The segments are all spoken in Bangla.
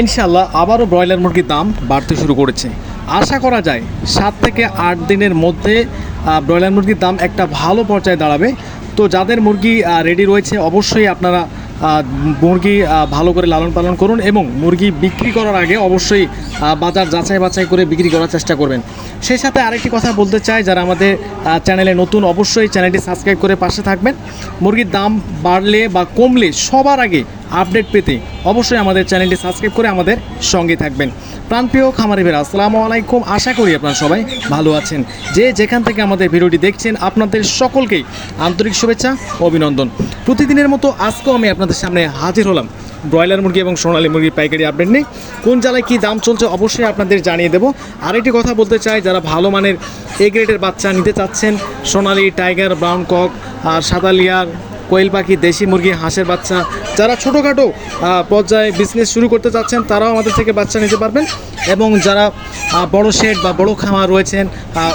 ইনশাল্লাহ আবারও ব্রয়লার মুরগির দাম বাড়তে শুরু করেছে। আশা করা যায় সাত থেকে আট দিনের মধ্যে ব্রয়লার মুরগির দাম একটা ভালো পর্যায়ে দাঁড়াবে। তো যাদের মুরগি রেডি রয়েছে, অবশ্যই আপনারা মুরগি ভালো করে লালন পালন করুন এবং মুরগি বিক্রি করার আগে অবশ্যই বাজার যাচাই বাছাই করে বিক্রি করার চেষ্টা করবেন। সেই সাথে আরেকটি কথা বলতে চাই, যারা আমাদের চ্যানেলে নতুন, অবশ্যই চ্যানেলটি সাবস্ক্রাইব করে পাশে থাকবেন। মুরগির দাম বাড়লে বা কমলে সবার আগে আপডেট পেতে অবশ্যই আমাদের চ্যানেলটি সাবস্ক্রাইব করে আমাদের সঙ্গে থাকবেন। প্রাণপ্রিয় খামারি ভেরা আসসালামু আলাইকুম। আশা করি আপনারা সবাই ভালো আছেন। যে যেখান থেকে আমাদের ভিডিওটি দেখছেন, আপনাদের সকলকেই আন্তরিক শুভেচ্ছা, অভিনন্দন। প্রতিদিনের মতো আজকেও আমি আপনাদের সামনে হাজির হলাম। ব্রয়লার মুরগি এবং সোনালী মুরগির পাইকারি আপডেট নেই কোন জেলায় কী দাম চলছে অবশ্যই আপনাদের জানিয়ে দেবো। আরেকটি কথা বলতে চাই, যারা ভালো মানের এ গ্রেডের বাচ্চা নিতে চাচ্ছেন, সোনালি, টাইগার, ব্রাউন কক আর সাদালিয়ার কোয়েল পাখি, দেশি মুরগি, হাঁসের বাচ্চা, যারা ছোটোখাটো পর্যায়ে বিজনেস শুরু করতে চাচ্ছেন, তারাও আমাদের থেকে বাচ্চা নিতে পারবেন। এবং যারা বড় শেড বা বড় খামার রয়েছেন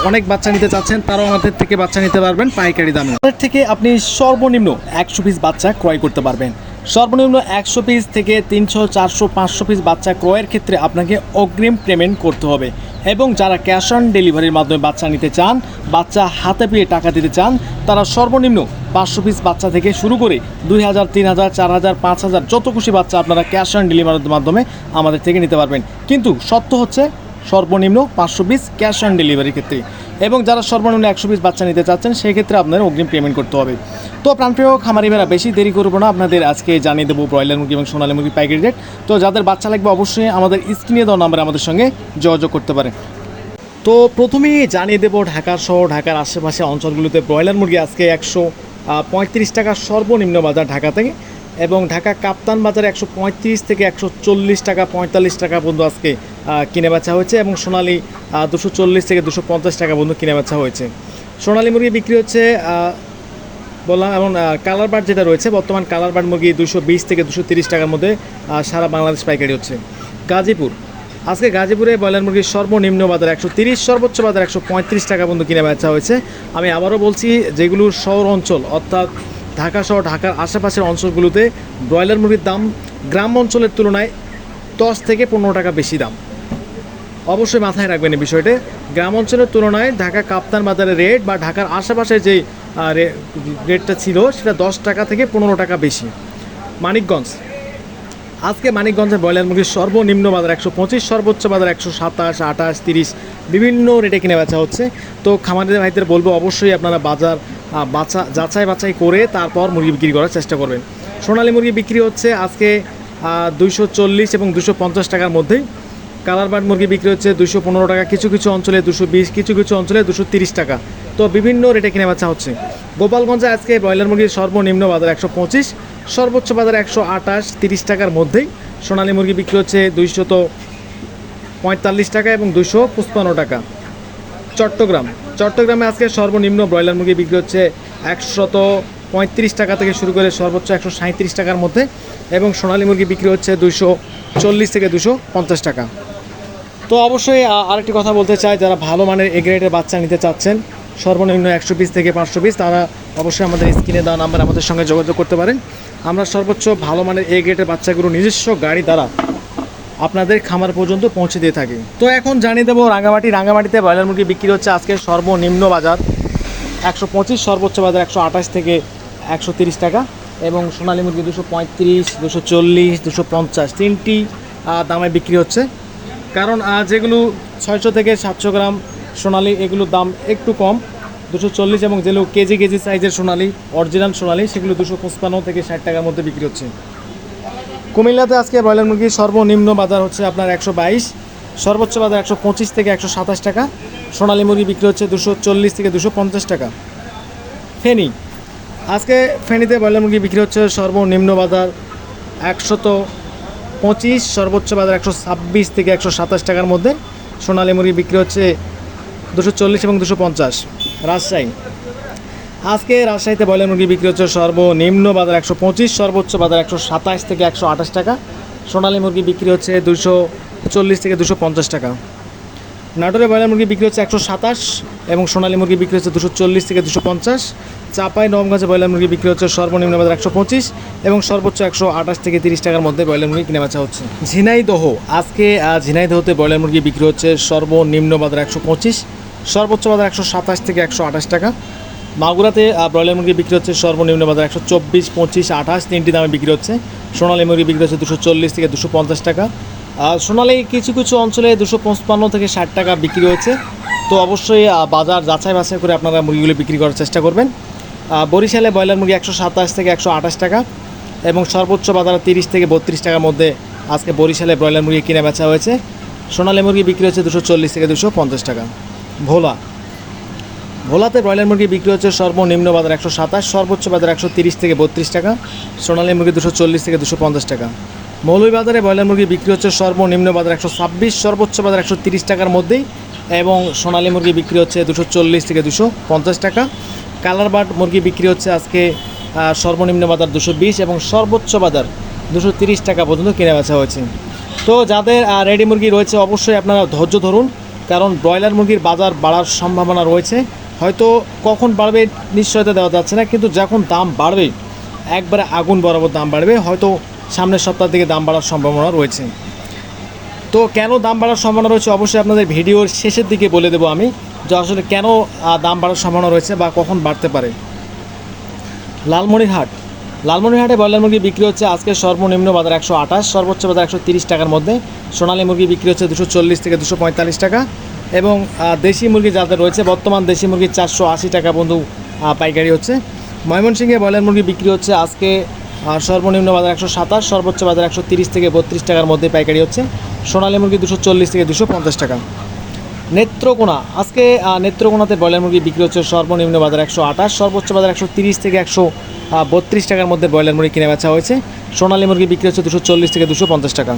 অনেক বাচ্চা নিতে চাচ্ছেন, তারাও আমাদের থেকে বাচ্চা নিতে পারবেন পাইকারি দামে। আমাদের থেকে আপনি সর্বনিম্ন একশো পিস বাচ্চা ক্রয় করতে পারবেন। সর্বনিম্ন একশো পিস থেকে তিনশো, চারশো, পাঁচশো পিস বাচ্চা ক্রয়ের ক্ষেত্রে আপনাকে অগ্রিম পেমেন্ট করতে হবে। এবং যারা ক্যাশ অন ডেলিভারির মাধ্যমে বাচ্চা নিতে চান, বাচ্চা হাতে পেয়ে টাকা দিতে চান, তারা সর্বনিম্ন পাঁচশো পিস বাচ্চা থেকে শুরু করে দুই হাজার, তিন হাজার, চার হাজার, পাঁচ হাজার, যত খুশি বাচ্চা আপনারা ক্যাশ অন ডেলিভারির মাধ্যমে আমাদের থেকে নিতে পারবেন। কিন্তু সত্য হচ্ছে সর্বনিম্ন পাঁচশো পিস ক্যাশ অন ডেলিভারির ক্ষেত্রে। এবং যারা সর্বনিম্ন একশো পিস বাচ্চা নিতে চাচ্ছেন সেই ক্ষেত্রে আপনাদের অগ্রিম পেমেন্ট করতে হবে। তো প্রাণপ্রিয় খামারি ভাইরা, বেশি দেরি করব না। আপনাদের আজকে জানিয়ে দেবো ব্রয়লার মুরগি এবং সোনালী মুরগি পাইকারি রেট তো যাদের বাচ্চা লাগবে, অবশ্যই আমাদের স্ক্রিনে দেওয়া নাম্বারে আমাদের সঙ্গে যোগাযোগ করতে পারে তো প্রথমেই জানিয়ে দেবো ঢাকা শহর, ঢাকার আশেপাশে অঞ্চলগুলোতে ব্রয়লার মুরগি আজকে একশো পঁয়ত্রিশ টাকা সর্বনিম্ন বাজার ঢাকা থেকে এবং ঢাকা কাপ্তান বাজারে একশো পঁয়ত্রিশ থেকে একশো চল্লিশ টাকা, পঁয়তাল্লিশ টাকা পর্যন্ত আজকে কিনে বেচা হয়েছে এবং সোনালি দুশো চল্লিশ থেকে দুশো পঞ্চাশ টাকা পর্যন্ত কিনে বেচা হয়েছে। সোনালি মুরগি বিক্রি হচ্ছে বললাম এবং কালার বার্ড যেটা রয়েছে, বর্তমান কালার বার্ড মুরগি দুশো বিশ থেকে দুশো তিরিশ টাকার মধ্যে সারা বাংলাদেশ পাইকারি হচ্ছে। গাজীপুর। আজকে গাজীপুরে ব্রয়লার মুরগির সর্বনিম্ন বাজার একশো তিরিশ, সর্বোচ্চ বাজার একশো পঁয়ত্রিশ টাকা পর্যন্ত কিনে বেচা হয়েছে। আমি আবারও বলছি যেগুলো শহর অঞ্চল, অর্থাৎ ঢাকা শহর, ঢাকার আশেপাশের অঞ্চলগুলোতে ব্রয়লার মুরগির দাম গ্রাম অঞ্চলের তুলনায় দশ থেকে পনেরো টাকা বেশি দাম। অবশ্যই মাথায় রাখবেন এই বিষয়টা। গ্রাম অঞ্চলের তুলনায় ঢাকা কাপ্তান বাজারের রেট বা ঢাকার আশেপাশে যে রেটটা ছিল সেটা দশ টাকা থেকে পনেরো টাকা বেশি। মানিকগঞ্জ। আজকে মানিকগঞ্জের ব্রয়লার মুরগির সর্বনিম্ন বাজার একশো পঁচিশ, সর্বোচ্চ বাজার একশো সাতাশ, আঠাশ, তিরিশ, বিভিন্ন রেটে কিনে বেচা হচ্ছে। তো খামারিদের, ভাইদের বলব, অবশ্যই আপনারা বাজার বাছা, যাচাই বাছাই করে তারপর মুরগি বিক্রি করার চেষ্টা করবেন। সোনালী মুরগি বিক্রি হচ্ছে আজকে দুইশো চল্লিশ এবং দুশো পঞ্চাশ টাকার মধ্যেই। কালার বার্ড মুরগি বিক্রি হচ্ছে দুশো পনেরো টাকা। কিছু কিছু অঞ্চলে দুশো বিশ, কিছু কিছু অঞ্চলে দুশো তিরিশ টাকা। তো বিভিন্ন রেটে কিনে বেচা হচ্ছে। গোপালগঞ্জে আজকে ব্রয়লার মুরগির সর্বনিম্ন বাজার একশো পঁচিশ, সর্বোচ্চ বাজার একশো আঠাশ, তিরিশ টাকার মধ্যেই। সোনালী মুরগি বিক্রি হচ্ছে দুইশত পঁয়তাল্লিশ টাকা এবং দুশো পঁচপান্ন টাকা। চট্টগ্রাম, চট্টগ্রামে আজকে সর্বনিম্ন ব্রয়লার মুরগি বিক্রি হচ্ছে একশত পঁয়ত্রিশ টাকা থেকে শুরু করে সর্বোচ্চ একশো সাঁত্রিশ টাকার মধ্যে এবং সোনালী মুরগি বিক্রি হচ্ছে দুশো চল্লিশ থেকে দুশো পঞ্চাশ টাকা। তো অবশ্যই আরেকটি কথা বলতে চাই, যারা ভালো মানের এ গ্রেডের বাচ্চা নিতে চাচ্ছেন, সর্বনিম্ন একশো পিস থেকে পাঁচশো পিস তারা অবশ্যই আমাদের স্ক্রিনে দেওয়া নাম্বার আমাদের সঙ্গে যোগাযোগ করতে পারেন। আমরা সর্বোচ্চ ভালো মানের এ গ্রেডের বাচ্চাগুলো নিজস্ব গাড়ি দ্বারা আপনাদের খামার পর্যন্ত পৌঁছে দিয়ে থাকি। তো এখন জানিয়ে দেবো রাঙামাটি রাঙামাটিতে ব্রয়লার মুরগি বিক্রি হচ্ছে আজকে সর্বনিম্ন বাজার, একশো পঁচিশ, সর্বোচ্চ বাজার একশো আঠাশ থেকে একশো তিরিশ টাকা এবং সোনালী মুরগি দুশো পঁয়ত্রিশ, দুশো চল্লিশ, দুশো পঞ্চাশ। তিনটি দামে বিক্রি হচ্ছে। কারণ যেগুলো ছয়শো থেকে সাতশো গ্রাম সোনালি, এগুলোর দাম একটু কম। দুশো চল্লিশ এবং যেগুলো কেজি কেজি সাইজের সোনালি অরিজিনাল সোনালি, সেগুলো দুশো পঁচপান্ন থেকে ষাট টাকার মধ্যে বিক্রি হচ্ছে। কুমিল্লাতে আজকে ব্রয়লার মুরগির সর্বনিম্ন বাজার হচ্ছে আপনার একশো বাইশ, সর্বোচ্চ বাজার একশো পঁচিশ থেকে একশো সাতাশ টাকা, সোনালী মুরগি বিক্রি হচ্ছে দুশো চল্লিশ থেকে দুশো পঞ্চাশ টাকা। ফেনি, আজকে ফেনিতে ব্রয়লার মুরগি বিক্রি হচ্ছে সর্বনিম্ন বাজার একশত পঁচিশ, সর্বোচ্চ বাজার একশো ছাব্বিশ থেকে একশো সাতাশ টাকার মধ্যে। সোনালী মুরগি বিক্রি হচ্ছে দুশো চল্লিশ এবং দুশো পঞ্চাশ। রাজশাহী। আজকে রাজশাহীতে ব্রয়লার মুরগি বিক্রি হচ্ছে সর্বনিম্ন বাজার একশো পঁচিশ, সর্বোচ্চ বাজার একশো সাতাশ থেকে একশো আঠাশ টাকা। সোনালী মুরগি বিক্রি হচ্ছে দুশো চল্লিশ থেকে দুশো পঞ্চাশ টাকা। নাটোরে ব্রয়লার মুরগি বিক্রি হচ্ছে একশো সাতাশ এবং সোনালী মুরগি বিক্রি হচ্ছে দুশো চল্লিশ থেকে দুশো পঞ্চাশ। চাপাই নবমগঞ্জে ব্রয়লার মুরগি বিক্রি হচ্ছে সর্বনিম্ন বাজার একশো পঁচিশ এবং সর্বোচ্চ একশো আঠাশ থেকে তিরিশ টাকার মধ্যে ব্রয়লার মুরগি কিনে বেচা হচ্ছে। ঝিনাইদহ আজকে ঝিনাইদহতে ব্রয়লার মুরগি বিক্রি হচ্ছে সর্বনিম্ন বাজার একশো পঁচিশ, সর্বোচ্চ বাজার একশো সাতাশ থেকে একশো আঠাশ টাকা। মাগুরাতে ব্রয়লার মুরগি বিক্রি হচ্ছে সর্বনিম্ন বাজার একশো চব্বিশ, পঁচিশ, আঠাশ, তিনটি দামে বিক্রি হচ্ছে। সোনালী মুরগি বিক্রি হচ্ছে দুশো চল্লিশ থেকে দুশো পঞ্চাশ টাকা। সোনালী কিছু কিছু অঞ্চলে দুশো পঁচপান্ন থেকে ষাট টাকা বিক্রি হচ্ছে তো অবশ্যই বাজার যাচাই বাছাই করে আপনারা মুরগিগুলো বিক্রি করার চেষ্টা করবেন। বরিশালে ব্রয়লার মুরগি একশো সাতাশ থেকে একশো আঠাশ টাকা এবং সর্বোচ্চ বাজারে তিরিশ থেকে বত্রিশ টাকার মধ্যে আজকে বরিশালে ব্রয়লার মুরগি কিনে বেচা হয়েছে। সোনালী মুরগি বিক্রি হচ্ছে দুশো চল্লিশ থেকে দুশো পঞ্চাশ টাকা। ভোলা। ভোলাতে ব্রয়লার মুরগি বিক্রি হচ্ছে সর্বনিম্ন বাজার একশো সাতাশ, সর্বোচ্চ বাজার একশো তিরিশ থেকে বত্রিশ টাকা, সোনালী মুরগি দুশো চল্লিশ থেকে দুশো পঞ্চাশ টাকা। মৌলভীবাজারে ব্রয়লার মুরগি বিক্রি হচ্ছে সর্বনিম্ন বাজার একশো ছাব্বিশ, সর্বোচ্চ বাজার একশো তিরিশ টাকার মধ্যেই এবং সোনালী মুরগি বিক্রি হচ্ছে দুশো চল্লিশ থেকে দুশো পঞ্চাশ টাকা। কালার বাট মুরগি বিক্রি হচ্ছে আজকে সর্বনিম্ন বাজার দুশো বিশ এবং সর্বোচ্চ বাজার দুশো তিরিশ টাকা পর্যন্ত কিনে বেচা হয়েছে। তো যাদের রেডি মুরগি রয়েছে অবশ্যই আপনারা ধৈর্য ধরুন, কারণ ব্রয়লার মুরগির বাজার বাড়ার সম্ভাবনা রয়েছে। হয়তো কখন বাড়বে নিশ্চয়তা দেওয়া যাচ্ছে না, কিন্তু যখন দাম বাড়বে, একবারে আগুন বরাবর দাম বাড়বে, হয়তো সামনের সপ্তাহ থেকে দাম বাড়ার সম্ভাবনা রয়েছে। তো কেন দাম বাড়ার সম্ভাবনা রয়েছে? অবশ্যই আপনাদের ভিডিওর শেষের দিকে বলে দেবো আমি যে আসলে কেন দাম বাড়ার সম্ভাবনা রয়েছে বা কখন বাড়তে পারে। লালমনিরহাট। লালমনিরহাটে ব্রয়লার মুরগি বিক্রি হচ্ছে আজকে সর্বনিম্ন বাজার একশো আঠাশ, সর্বোচ্চ বাজার একশো তিরিশ টাকার মধ্যে। সোনালী মুরগি বিক্রি হচ্ছে দুশো চল্লিশ থেকে দুশো পঁয়তাল্লিশ টাকা এবং দেশি মুরগি যাদের রয়েছে, বর্তমান দেশি মুরগি চারশো আশি টাকা বন্ধু পাইকারি হচ্ছে। ময়মনসিংহে ব্রয়লার মুরগি বিক্রি হচ্ছে আজকে আহ, সর্বনিম্ন বাজার একশো সাতাশ সর্বোচ্চ বাজার একশো তিরিশ থেকে বত্রিশ টাকার মধ্যে পাইকারি হচ্ছে। সোনালী মুরগি দুশো চল্লিশ থেকে দুশো পঞ্চাশ টাকা। নেত্রকোনা আজকে নেত্রকোনাতে ব্রয়লার মুরগি বিক্রি হচ্ছে সর্বনিম্ন বাজার একশো আঠাশ সর্বোচ্চ বাজার একশো তিরিশ থেকে একশো বত্রিশ টাকার মধ্যে ব্রয়লার মুরগি কিনে বেচা হয়েছে। সোনালী মুরগি বিক্রি হচ্ছে দুশো চল্লিশ থেকে দুশো পঞ্চাশ টাকা।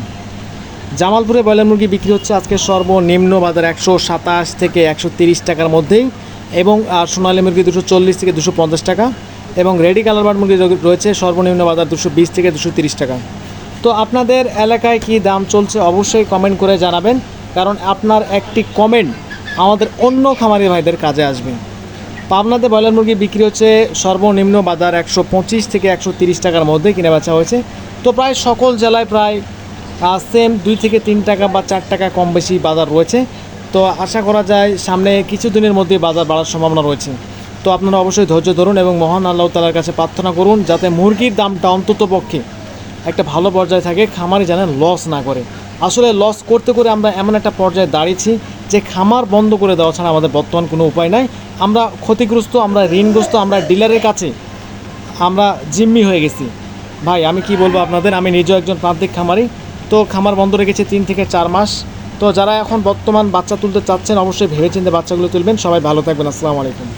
জামালপুরে ব্রয়লার মুরগি বিক্রি হচ্ছে আজকে সর্বনিম্ন বাজার একশো সাতাশ থেকে একশো তিরিশ টাকার মধ্যেই এবং সোনালী মুরগি দুশো চল্লিশ থেকে দুশো পঞ্চাশ টাকা। এবং রেডি কালার বার্ড মুরগি রয়েছে সর্বনিম্ন বাজার দুশো বিশ থেকে দুশো তিরিশ টাকা। তো আপনাদের এলাকায় কি দাম চলছে অবশ্যই কমেন্ট করে জানাবেন, কারণ আপনার একটি কমেন্ট আমাদের অন্য খামারি ভাইদের কাজে আসবে। পাবনাতে ব্রয়লার মুরগি বিক্রি হচ্ছে সর্বনিম্ন বাজার একশো পঁচিশ থেকে একশো তিরিশ টাকার মধ্যে কিনে বেচা হয়েছে। তো প্রায় সকল জেলায় প্রায় সেম দুই থেকে তিন টাকা বা চার টাকা কম বেশি বাজার রয়েছে। তো আশা করা যায় সামনে কিছু দিনের মধ্যে বাজার বাড়ার সম্ভাবনা রয়েছে। তো আপনারা অবশ্যই ধৈর্য ধরুন এবং মহান আল্লাহ তালার কাছে প্রার্থনা করুন যাতে মুরগির দামটা অন্তত পক্ষে একটা ভালো পর্যায়ে থাকে, খামারি যেন লস না করে। আসলে লস করতে করে আমরা এমন একটা পর্যায়ে দাঁড়িয়েছি যে খামার বন্ধ করে দেওয়া ছাড়া আমাদের বর্তমান কোনো উপায় নাই। আমরা ক্ষতিগ্রস্ত, আমরা ঋণগ্রস্ত, আমরা ডিলারের কাছে আমরা জিম্মি হয়ে গেছি। ভাই, আমি কি বলব আপনাদের? আমি নিজেও একজন প্রান্তিক খামারি। তো খামার বন্ধ রেখেছি তিন থেকে চার মাস। তো যারা এখন বর্তমান বাচ্চা তুলতে চাচ্ছেন, অবশ্যই ভেবেচিন্তে বাচ্চাগুলো তুলবেন। সবাই ভালো থাকবেন। আসসালামু আলাইকুম।